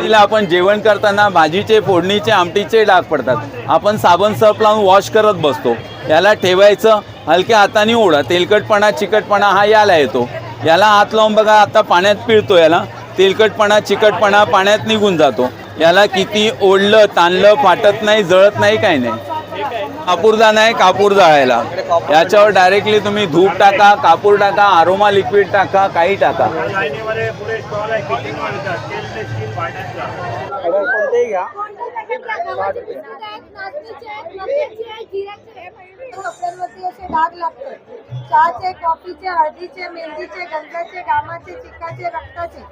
तिला आपण जेवण करताना भाजीचे फोडणीचे आमटीचे डाग पडतात. आपण साबण सर्फ लावून वॉश करत बसतो. याला ठेवायचं हलक्या हाताने ओढा. तेलकटपणा चिकटपणा हा याला येतो. याला हात लावून बघा आता पाण्यात पिळतो याला. तेलकटपणा चिकटपणा पाण्यात निघून जातो. याला किती ओढलं ताणलं फाटत नाही जळत नाही काही नाही. कापूरदान आहे कापूर जाळायला. याच्यावर डायरेक्टली तुम्ही धूप टाका कापूर टाका आरोमा लिक्विड टाका काही टाका. डाग लागतात चहाचे कॉफीचे हळदीचे मेहंदीचे गंधाचे घामाचे चिकाचे रक्ताचे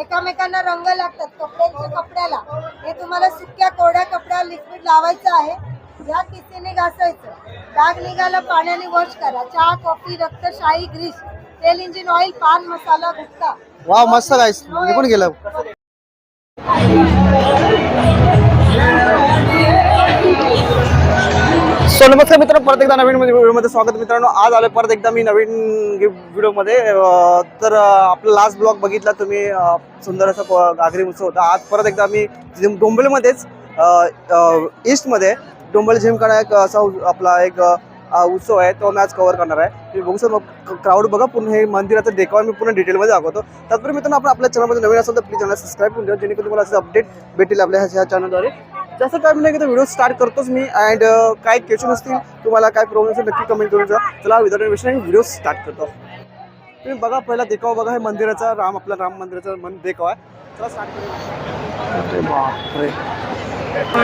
एकामेकांना रंग लागतात कपड्यांचे कपड्याला. हे तुम्हाला सुक्या कोरड्या कपड्याला लिक्विड लावायचं आहे. या किसीने घासायचं. डाग निघाला पाण्याने वॉश करा. चहा कॉफी रक्त शाही ग्रीस तेल इंजिन ऑइल पान मसाला गुटखा. वा मस्त गाईस निघून गेलं. सो नमस्कार मित्रांनो परत एकदा नवीन म्हणजे व्हिडिओमध्ये स्वागत मित्रांनो. आज आलो परत एकदा मी नवीन व्हिडिओमध्ये. तर आपला लास्ट ब्लॉग बघितला तुम्ही सुंदर असा गागरी घागरी उत्सव होता. आज परत एकदा मी जिम- डोंबिवलीमध्येच ईस्टमध्ये डोंबिवली जिमकडे एक असा आपला एक उत्सव आहे तो मॅच कव्हर करणार आहे. तुम्ही बघू शकता क्राऊड बघा पूर्ण हे मंदिराचं देखावा मी पूर्ण डिटेलमध्ये दाखवतो. त्याचबरोबर मित्रांनो आपण आपल्या चॅनलमध्ये नवीन असेल तर प्लीज चॅनल सबस्क्राईब करून द्या जेणेकरून तुम्हाला असं अपडेट भेटेल आपल्या ह्या चॅनलद्वारे जास्त टाइम नाही की व्हिडिओ स्टार्ट करतोच मी अँड काय क्वेश्चन असतील तुम्हाला काय प्रॉब्लेम असेल नक्की कमेंट करून जा चला विदाउट विषय व्हिडिओ स्टार्ट करतो. तुम्ही बघा पहिला देखावा बघा हे मंदिराचा राम आपला राम मंदिराचा मन देखावा आहे. चला स्टार्ट करूया. बापरे. बापरे सो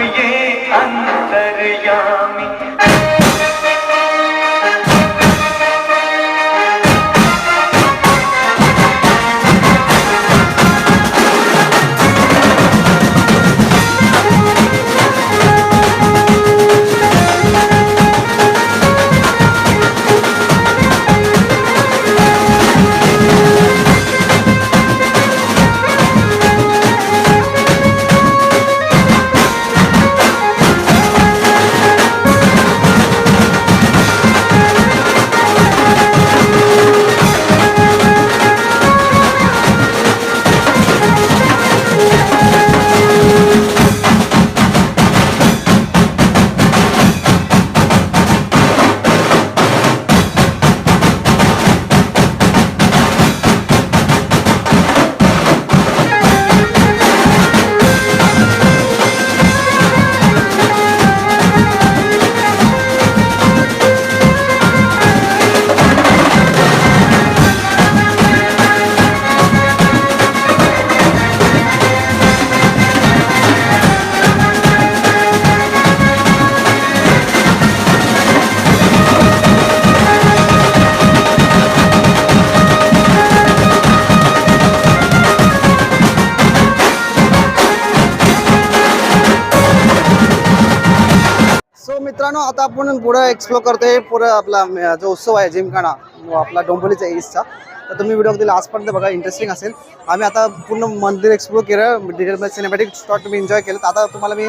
मित्रांनो आता आपण पुढे एक्सप्लोर करतोय. पुढे आपला जो उत्सव आहे जिमखाना आपला डोंबोलीचा ईस्टचा तर तुम्ही व्हिडिओ अगदी लास्टपर्यंत बघा इंटरेस्टिंग असेल. आम्ही आता पूर्ण मंदिर एक्सप्लोर केलं डिटेलमध्ये सिनेमॅटिक स्टॉल तुम्ही एन्जॉय केलं. आता तुम्हाला मी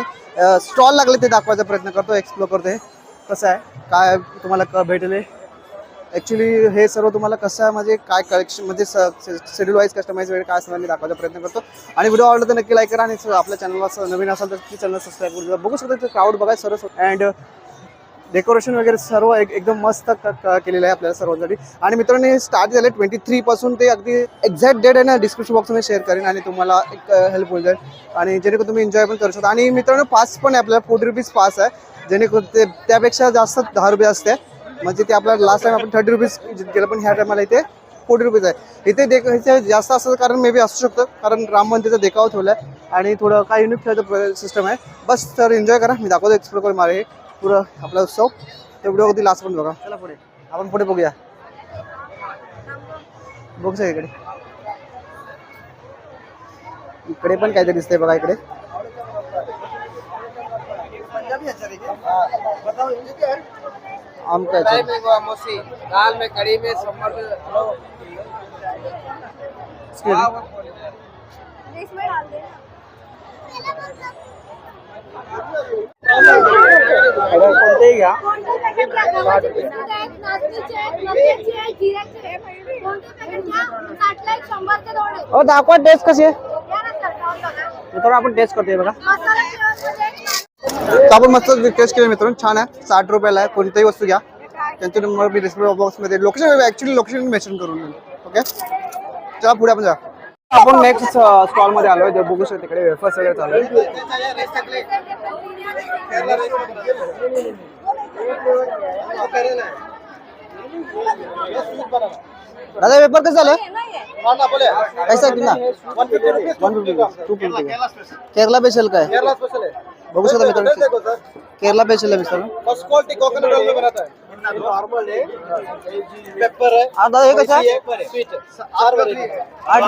स्टॉल लागले ते दाखवायचा प्रयत्न करतो एक्सप्लोर करतोय. कसं आहे? काय तुम्हाला क भेटेल? ॲक्च्युली हे सर्व तुम्हाला कसं आहे म्हणजे काय कलेक्शन म्हणजे शेड्यूल वाईज कस्टमाइज वेळ काय असणार मी दाखवायचा प्रयत्न करतो. आणि व्हिडिओ आवडला तर नक्की लाईक करा आणि आपल्या चॅनलला नवीन असाल तर चॅनल सबस्क्राईब करून बघू शकता क्राऊड बघा सर्व अँड डेकोरेशन uh, वगैरे सर्व एक एकदम मस्त क- केलेलं आहे आपल्याला सर्वांसाठी. आणि मित्रांनो स्टार्ट झाले ट्वेंटी थ्रीपासून ते अगदी एक्झॅक्ट डेट आहे ना डिस्क्रिप्शन बॉक्समध्ये शेअर करेन आणि तुम्हाला एक uh, हेल्प होईल जाईल. आणि जेणेकरून तुम्ही एन्जॉय पण करू शकता. आणि मित्रांनो पास पण आहे आपल्याला फोर्टी रुपीज पास आहे. जेणेकरून ते त्यापेक्षा जास्त दहा रुपये असते. म्हणजे ते आपल्याला लास्ट टाइम आपण थर्टी रुपीज केलं पण ह्या टायमाला इथे फोर्टी रुपीज आहे. इथे देख इथे जास्त असं कारण मे बी असू शकतं. कारण राम मंदिरचा देखावा ठेवला आहे आणि थोडं काय युनिक ठेवायचं सिस्टम आहे. बस तर एन्जॉय करा. मी दाखवतो एक्सप्लोर करून मारे पुरं आपला उत्सव. ते व्हिडिओ अगदी लास्ट पण बघा. चला पुढे. आपण पुढे बघूया. बघू सर इकडे. इकडे पण काहीतरी दिसतंय बघा इकडे. आम काय फ्राई में गोमोसी दाल में कड़ी में समर में हेलो इसमें डाल देना। कोणतेही घ्या कोणतं पॅकेट घ्या गव्हाचे बिस्किट आहेत नाचणीचे आहेत मक्याचे आहेत जिऱ्याचे आहेत कोणतं पॅकेट घ्या साठला एक शंभरचे दोन आहेत हो दाखवा टेस्ट कशी आहे घ्या ना। सर मित्रांनो आपण टेस्ट करतोय बघा तर आपण मस्त रिक्वेस्ट केली मित्रांनो. छान आहे. साठ रुपयाला आहे. कोणत्याही वस्तू घ्या. त्यांचे नंबर मी डिस्प्ले बॉक्समध्ये लोकेशन ऍक्च्युली लोकेशन मेन्शन करून ओके चला पुढे आपण जा. आपण नेक्स्ट स्टॉलमध्ये आलोय. बघू शकतो तिकडे वेफर्स वगैरे चालू आहे. दादा वेपर कसं झालं? कैसा कितना one fifty two fifty Kerala special काय? बघू शकता मित्रांनो. केरला स्पेशल आहे मित्रांनो. फर्स्ट क्वालिटी कोकोनट ऑइल में बनाता है नॉर्मल है पेपर है हा दादा हे कसं स्वीट आठ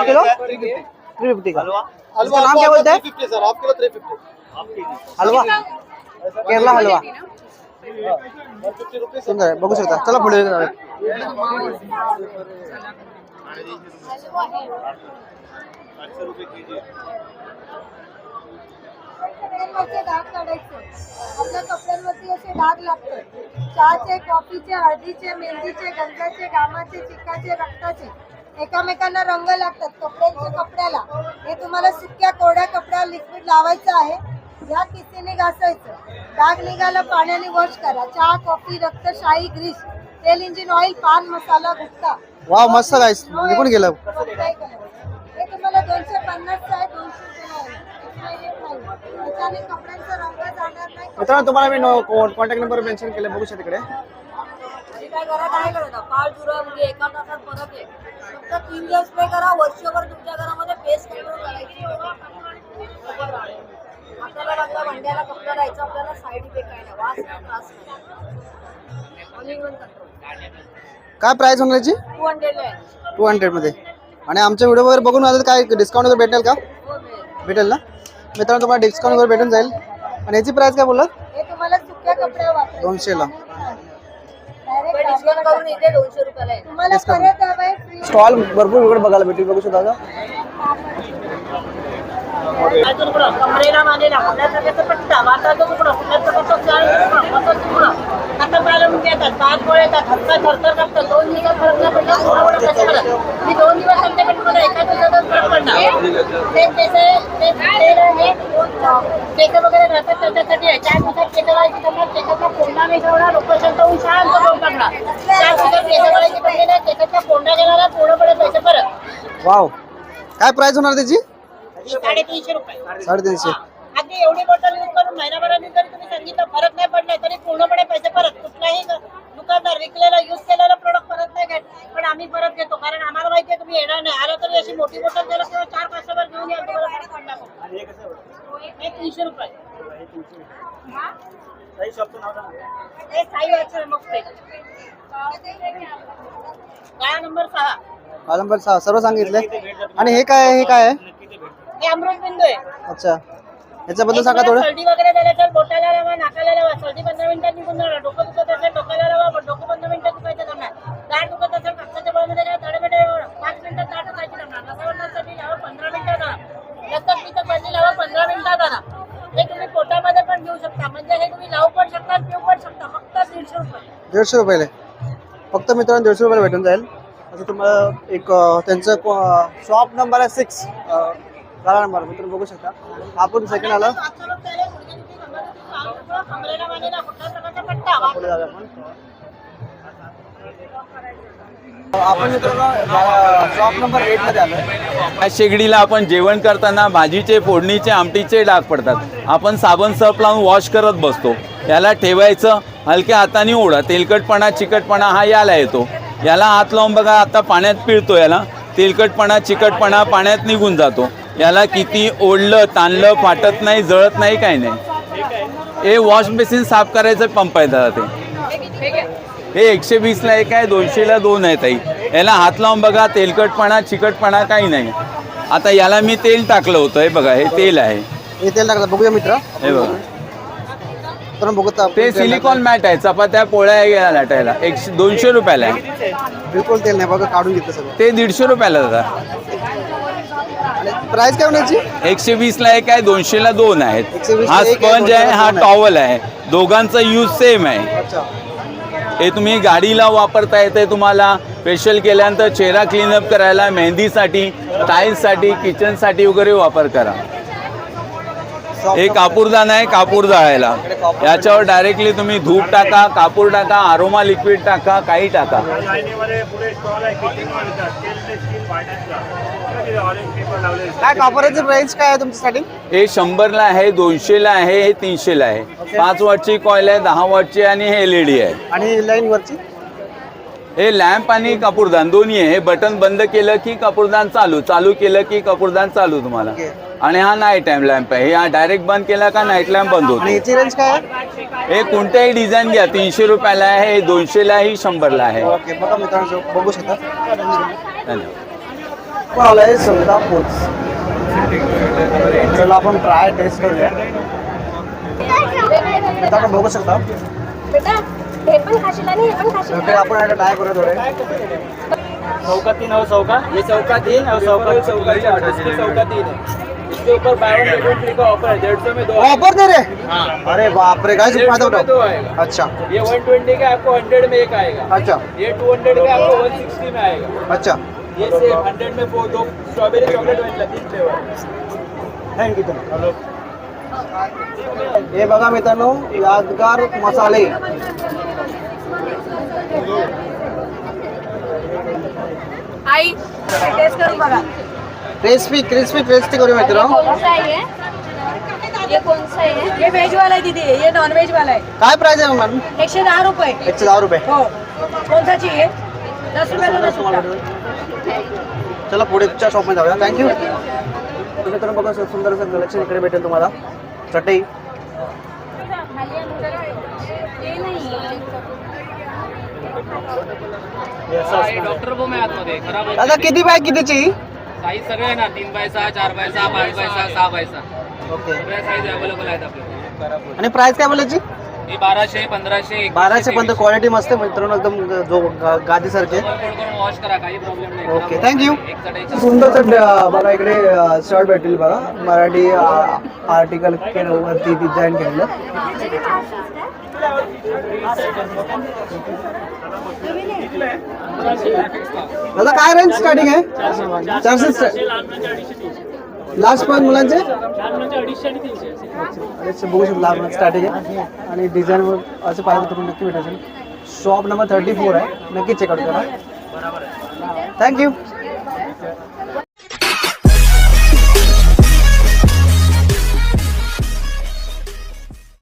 किलो? थ्री फिफ्टी का? हलवा. नाम क्या बोलते हैं 350 sir half kilo 350 halwa. Kerala halwa. 150 rupees सुंदर आहे बघू शकता. चला पुढे कपड्यांवरचे डाग काढायचे आपल्या कपड्यांवरती असे डाग लागतात चहाचे कॉफीचे हळदीचे मेहंदीचे गंधाचे घामाचे चिकाचे रक्ताचे एकामेकांना रंग लागतात कपड्यांच्या कपड्याला. हे तुम्हाला सुक्या कोरड्या कपड्यावर लिक्विड लावायचं आहे. या किसीने घासायचं. डाग निघाला पाण्याने वॉश करा. चहा कॉफी रक्त शाही ग्रीस. तेल इंजिन ऑइल पान मसाला गुटखा. वाव मस्त गाईस निघून गेलं. हे तुम्हाला दोनशे पन्नासचं आहे दोनशे त्याच्याने कपड्यांचा रंग जाणार नाही. मित्रांनो तुम्हाला मी कॉन्टॅक्ट नंबर मेन्शन केले बघू शकता तिकडे काय करा काय करा पाच जुरा म्हणजे एका तासात परत आहे फक्त तीन दिवस स्प्रे करा. वर्षभर तुमच्या घरामध्ये करायची. आपल्याला लागला भांड्याला कपडा राहायचा आपल्याला साईड इफेक्ट काय नाही वास नाही त्रास नाही. ऑल इन वन कंट्रोल काय प्राइस होणार याची टू हंड्रेड आहे. टू हंड्रेडमध्ये. आणि आमच्या व्हिडिओ वगैरे बघून आलं तर काय डिस्काउंट वगैरे भेटेल का? हो मिळेल भेटेल ना? मित्रांनो तुम्हाला डिस्काउंट वगैरे भेटून जाईल. आणि याची प्राइस काय बोलत हे तुम्हाला सुक्या कपड्यावर वापरायचं दोनशेला पण डिस्काउंट करून इथे दोनशे रुपयाला आहे. तुम्हाला Discount. परत हवंय free. स्टॉल भरपूर वेगळं बघायला भेटेल बघू शकता आता. कमरेला मानेला आपल्यासारख्याचा पट्टा वाटाचा तुकडा चाळ तुकडा आता पाहिलं म्हणजे येतात पाच गोळे येतात हलका थरथर दोन दिवस फरक नाही पडला थोडा मोठा कसं मी दोन दिवस सांगते पण एका दिवसातच फरक पडला ते त्याचे ते तेल आहे केस वगैरे राहतात त्याच्यासाठी आहे चार दिवसात केस त्यांना केसाचा कोंडा नाही ठेवणार लोक होऊन शांत होऊन चार दिवसात केस करायची म्हणजे कोंडा पूर्णपणे पैसे परत वाव. काय प्राइस होणार त्याची? साडेतीनशे रुपये. साडेतीनशे. अगदी एवढी बॉटल यूज करून महिनाभराने जरी तुम्ही सांगितलं फरक नाही पडला तरी पूर्णपणे पैसे परत कुठलाही ग- दुकानदार विकलेला यूज केलेला प्रोडक्ट परत नाही घेत. पण आम्ही परत घेतो कारण आम्हाला माहिती आहे तुम्ही येणार नाही. आला तरी अशी मोठी बॉटल गेला किंवा चार कस्टमर घेऊन या तुम्हाला मग. हे तीनशे रुपये. साई वाचन मग ते. काय नंबर सहा. हा नंबर सहा. सर्व सांगितले. आणि हे काय आहे? हे काय आहे? हे अमृत बिंदू आहे. अच्छा. याच्याबद्दल सांगा थोडं. सर्दी वगैरे झाल्या तर बोटाला लावा नाकाला लावा. सर्दी पंधरा मिनिटात निघून जाणार. डोकं दुखत असेल डोक्याला लावा डोकं पंधरा मिनिटात दुखायचं करणार दाट दुखत असेल कापसाच्या बळमध्ये काय तडमेटे पाच मिनिटात दाट दुखायची करणार नसावरणासाठी लावा पंधरा मिनिटात करा लसण पितं पाणी लावा पंधरा मिनिटात करा हे तुम्ही पोटामध्ये पण घेऊ शकता. म्हणजे हे तुम्ही लावू पण शकता पिऊ पण शकता. फक्त दीडशे रुपये. दीडशे रुपयाला. फक्त मित्रांनो दीडशे रुपयाला भेटून जाईल. असं तुम्हाला एक त्यांचं शॉप नंबर आहे सिक्स गाळा नंबर मित्र बघू शकता. आपण सेकंड आला. पुढे जाऊया आपण आपण शॉप नंबर एटमध्ये आलो या शेगडीला आपण जेवण करताना भाजीचे फोडणीचे आमटीचे डाग पडतात. आपण साबण सर्फ लावून वॉश करत बसतो. याला ठेवायचं हलक्या हाताने ओढा. तेलकटपणा चिकटपणा हा याला येतो. याला हात लावून बघा आता पाण्यात पिळतो याला. तेलकटपणा चिकटपणा पाण्यात निघून जातो. याला किती ओढलं ताणलं फाटत नाही जळत नाही काही नाही. हे वॉश बेसिन साफ करायचं पंप आहे दादा ते. हे एकशे वीसला एक आहे दोनशेला दोन आहे ताई. याला हात लावून बघा तेलकटपणा चिकटपणा काही नाही. आता याला मी तेल टाकलं होतं हे बघा हे तेल आहे. हे तेल टाकलं बघूया मित्र. हे बघा. ते सिलिकॉन मॅट आहे चपात्या पोळ्या लाटायला. एकशे दोनशे रुपयाला आहे. बिलकुल तेल नाही बघा काढून घेतलं सगळं. ते दीडशे रुपयाला आणि प्राइस काय होण्याची एकशे वीसला एक आहे दोनशेला दोन आहेत. 120 ला हा एक आहे, स्पंज आहे 200 ला हा दोन आहे. टॉवल आहे. दोघांचा यूज सेम आहे. अच्छा. हे तुम्ही गाडीला वापरता येते तुम्हाला. फेशियल केल्यानंतर चेहरा क्लीनअप करायला मेहंदीसाठी टाईल्ससाठी किचनसाठी वगैरे वापर करा. हे कापूरदान आहे. कापूर जाळायला. याच्यावर डायरेक्टली तुम्ही धूप टाका कापूर टाका आरोमा लिक्विड टाका काही टाका. काय कॉपरेची प्राइस काय आहे तुमची स्टार्टिंग हे शंभरला आहे दोनशेला आहे हे तीनशेला आहे. पाच वॉटची कॉईल आहे दहा वॉटची आणि हे एल ई डी आहे. आणि लाईन वरची? हे लॅम्प आणि कापूरदान दोन्ही आहे. हे बटन बंद केलं की कापूरदान चालू चालू केलं की कापूरदान चालू तुम्हाला. आणि हा नाईट टाइम लॅम्प आहे. हे हा डायरेक्ट बंद केला का नाईट लॅम्प बंद आणि होतो याची रेंज काय आहे? हे कोणत्याही डिझाईन घ्या. तीनशे रुपयाला आहे हे दोनशेला ही शंभरला आहे. ओके बघा मित्रांनो बघू शकता. धन्यवाद. पण आलाय समजा पोच चला आपण ट्राय टेस्ट करूया आता आपण बघू शकता बेटा हे पण खाशील आणि हे पण खाशील। इकडे आपण आता ट्राय करूया थोडे। चौका तीन और चौका ये चौका तीन और चौका चौका चौका तीन। है। इसके ऊपर buy one get one free का ऑफ़र है। डेढ़ सौ में दो ऑफ़र दे रे हाँ। अरे बाप रे फ़ायदा दो आएगा। अच्छा। ये वन ट्वेंटी का आपको हंड्रेड में एक आएगा। अच्छा। ये टू हंड्रेड का आपको वन सिक्सटी में आएगा। अच्छा। ये सेम हंड्रेड में वो दो। स्ट्रॉबेरी चॉकलेट वनीला तीन फ्लेवर थँक्यू हे बघा मित्रांनो यादगार मसाले. आई टेस्ट करून बघा. क्रिस्पी क्रिस्पी टेस्टी करूया मित्रांनो. कौन सा है? ये ये कौन सा है ये वेज वाला है दीदी ये नॉन वेज वाला है काय प्राइस आहे मॅडम? एकशे दहा रुपये. एकशे दहा रुपये. हो. कौन सा चाहिए दस रुपये दो दस रुपये. चला पुढेच्या शॉपमध्ये जाऊया. थँक्यू मित्रांनो बघा सर सुंदर असं कलेक्शन इकडे भेटेल तुम्हाला. चटई. डॉक्टर बो आतमध्ये. खराब होत दादा किती बाय कितीची? साईज सगळे आहे ना तीन बाय सहा चार बाय सहा पाच बाय सहा सहा बाय सहा. ओके. सगळ्या साईज अवेलेबल आहेत आपल्याकडे. आणि प्राइस काय बोलायची? ही बाराशे पंधराशे बाराशे. क्वालिटी मस्त आहे मित्रांनो एकदम जो गा- गादीसारखे फोल्ड करून वॉश करा काही प्रॉब्लेम नाही. ओके, चढाई सुंदर बघा इकडे शर्ट भेटेल बघा. मराठी आर्टिकल वरती डिझाईन केलेलं. दादा काय रेंज स्टार्टिंग आहे? चारशे लास्ट पण मुलांचे? अडीचशे बघू शकतो लहान स्टार्टिंग आहे. आणि डिझाईन असं पाहिजे तर नक्की भेटायचं शॉप नंबर थर्टी फोर आहे. नक्की चेकआउट करा. थँक्यू